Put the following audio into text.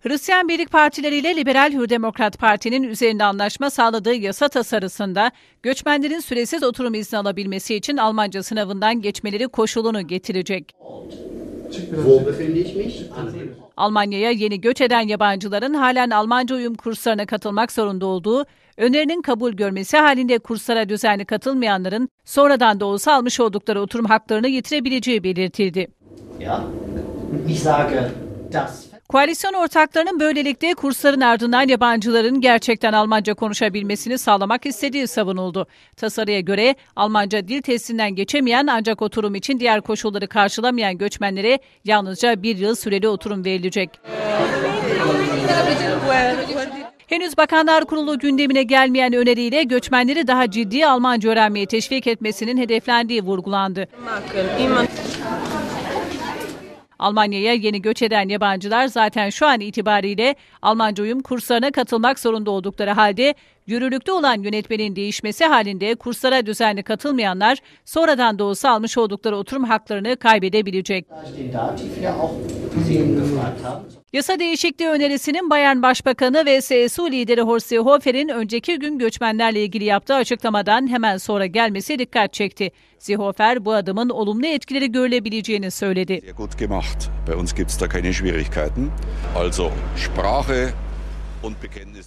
Hristiyan Birlik Partileri ile Liberal Hür Demokrat Parti'nin üzerinde anlaşma sağladığı yasa tasarısında göçmenlerin süresiz oturum izni alabilmesi için Almanca sınavından geçmeleri koşulunu getirecek. Almanya'ya yeni göç eden yabancıların halen Almanca uyum kurslarına katılmak zorunda olduğu, önerinin kabul görmesi halinde kurslara düzenli katılmayanların sonradan da olsa almış oldukları oturum haklarını yitirebileceği belirtildi. Ja. Ich sage, dass Koalisyon ortaklarının böylelikle kursların ardından yabancıların gerçekten Almanca konuşabilmesini sağlamak istediği savunuldu. Tasarıya göre Almanca dil testinden geçemeyen ancak oturum için diğer koşulları karşılamayan göçmenlere yalnızca bir yıl süreli oturum verilecek. Henüz Bakanlar Kurulu gündemine gelmeyen öneriyle göçmenleri daha ciddi Almanca öğrenmeye teşvik etmesinin hedeflendiği vurgulandı. Almanya'ya yeni göç eden yabancılar zaten şu an itibariyle Almanca uyum kurslarına katılmak zorunda oldukları halde yürürlükte olan yönetmenin değişmesi halinde kurslara düzenli katılmayanlar sonradan da olsa almış oldukları oturum haklarını kaybedebilecek. Yasa değişikliği önerisinin Bayern Başbakanı ve CSU lideri Horst Seehofer'in önceki gün göçmenlerle ilgili yaptığı açıklamadan hemen sonra gelmesi dikkat çekti. Seehofer bu adımın olumlu etkileri görülebileceğini söyledi. Also Sprache und Bekenntnis.